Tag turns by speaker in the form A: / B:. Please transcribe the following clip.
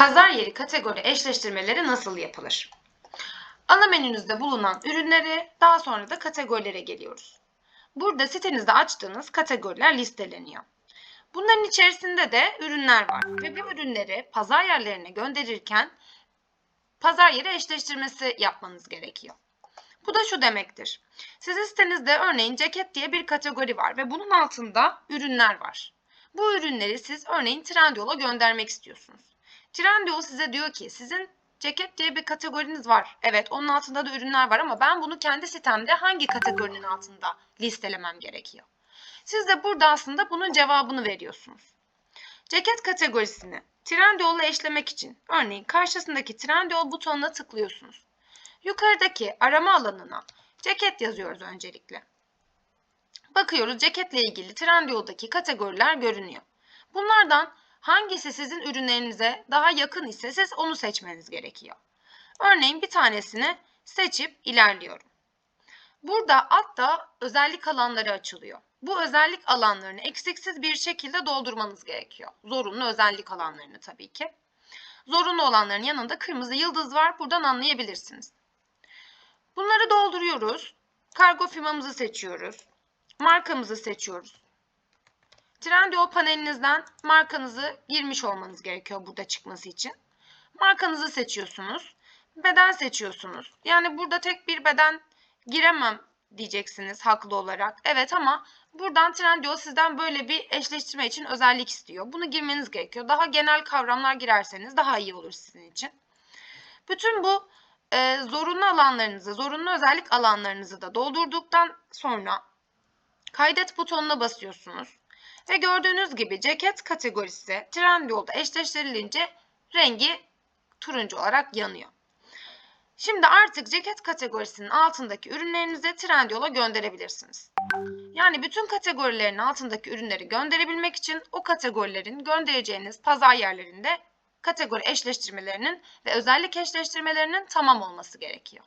A: Pazar yeri kategori eşleştirmeleri nasıl yapılır? Ana menünüzde bulunan ürünleri daha sonra da kategorilere geliyoruz. Burada sitenizde açtığınız kategoriler listeleniyor. Bunların içerisinde de ürünler var ve bu ürünleri pazar yerlerine gönderirken pazar yeri eşleştirmesi yapmanız gerekiyor. Bu da şu demektir. Sizin sitenizde örneğin ceket diye bir kategori var ve bunun altında ürünler var. Bu ürünleri siz örneğin Trendyol'a göndermek istiyorsunuz. Trendyol size diyor ki sizin ceket diye bir kategoriniz var. Evet onun altında da ürünler var ama ben bunu kendi sitemde hangi kategorinin altında listelemem gerekiyor. Siz de burada aslında bunun cevabını veriyorsunuz. Ceket kategorisini Trendyol'la eşlemek için örneğin karşısındaki Trendyol butonuna tıklıyorsunuz. Yukarıdaki arama alanına ceket yazıyoruz öncelikle. Bakıyoruz ceketle ilgili Trendyol'daki kategoriler görünüyor. Bunlardan hangisi sizin ürünlerinize daha yakın ise siz onu seçmeniz gerekiyor. Örneğin bir tanesini seçip ilerliyorum. Burada altta özellik alanları açılıyor. Bu özellik alanlarını eksiksiz bir şekilde doldurmanız gerekiyor. Zorunlu özellik alanlarını tabii ki. Zorunlu olanların yanında kırmızı yıldız var. Buradan anlayabilirsiniz. Bunları dolduruyoruz. Kargo firmamızı seçiyoruz. Markamızı seçiyoruz. Trendyol panelinizden markanızı girmiş olmanız gerekiyor burada çıkması için. Markanızı seçiyorsunuz. Beden seçiyorsunuz. Yani burada tek bir beden giremem diyeceksiniz haklı olarak. Evet ama buradan Trendyol sizden böyle bir eşleştirme için özellik istiyor. Bunu girmeniz gerekiyor. Daha genel kavramlar girerseniz daha iyi olur sizin için. Bütün bu e, zorunlu alanlarınızı, zorunlu özellik alanlarınızı da doldurduktan sonra kaydet butonuna basıyorsunuz. Ve gördüğünüz gibi ceket kategorisi Trendyol'da eşleştirilince rengi turuncu olarak yanıyor. Şimdi artık ceket kategorisinin altındaki ürünlerinizi Trendyol'a gönderebilirsiniz. Yani bütün kategorilerin altındaki ürünleri gönderebilmek için o kategorilerin göndereceğiniz pazar yerlerinde kategori eşleştirmelerinin ve özellik eşleştirmelerinin tamam olması gerekiyor.